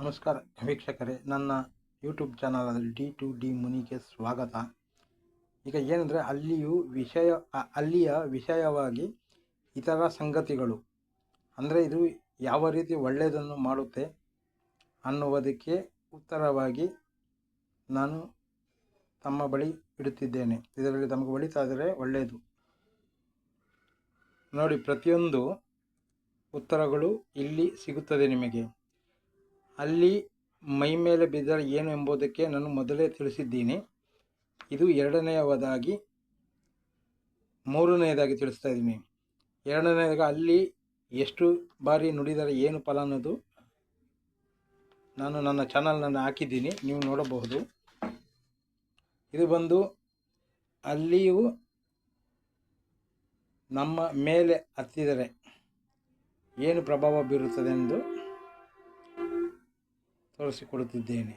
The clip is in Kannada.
ನಮಸ್ಕಾರ ವೀಕ್ಷಕರೇ, ನನ್ನ YouTube channel D to D ಮುನಿಗೆ ಸ್ವಾಗತ. ಈಗ ಏನಂದರೆ ಅಲ್ಲಿಯೂ ವಿಷಯ, ಅಲ್ಲಿಯ ವಿಷಯವಾಗಿ ಇತರ ಸಂಗತಿಗಳು. ಅಂದರೆ ಇದು ಯಾವ ರೀತಿ ಒಳ್ಳೆಯದನ್ನು ಮಾಡುತ್ತೆ ಅನ್ನುವುದಕ್ಕೆ ಉತ್ತರವಾಗಿ ನಾನು ತಮ್ಮ ಬಳಿ ಇಡುತ್ತಿದ್ದೇನೆ. ಇದರಲ್ಲಿ ತಮಗೆ ಒಳಿತಾ ಇದ್ದರೆ ಒಳ್ಳೆಯದು. ನೋಡಿ, ಪ್ರತಿಯೊಂದು ಉತ್ತರಗಳು ಇಲ್ಲಿ ಸಿಗುತ್ತದೆ ನಿಮಗೆ. ಅಲ್ಲಿ ಮೈ ಮೇಲೆ ಬಿದ್ದರೆ ಏನು ಎಂಬುದಕ್ಕೆ ನಾನು ಮೊದಲೇ ತಿಳಿಸಿದ್ದೀನಿ. ಇದು ಎರಡನೆಯದಾಗಿ, ಮೂರನೆಯದಾಗಿ ತಿಳಿಸ್ತಾ ಇದ್ದೀನಿ. ಎರಡನೆಯದಾಗ, ಅಲ್ಲಿ ಎಷ್ಟು ಬಾರಿ ನುಡಿದರೆ ಏನು ಫಲ ಅನ್ನೋದು ನಾನು ನನ್ನ ಚಾನಲ್ನಲ್ಲಿ ಹಾಕಿದ್ದೀನಿ. ನೀವು ನೋಡಬಹುದು. ಇದು ಬಂದು, ಅಲ್ಲಿಯೂ ನಮ್ಮ ಮೇಲೆ ಹತ್ತಿದರೆ ಏನು ಪ್ರಭಾವ ಬೀರುತ್ತದೆ ಎಂದು ತೋರಿಸಿಕೊಡುತ್ತಿದ್ದೇನೆ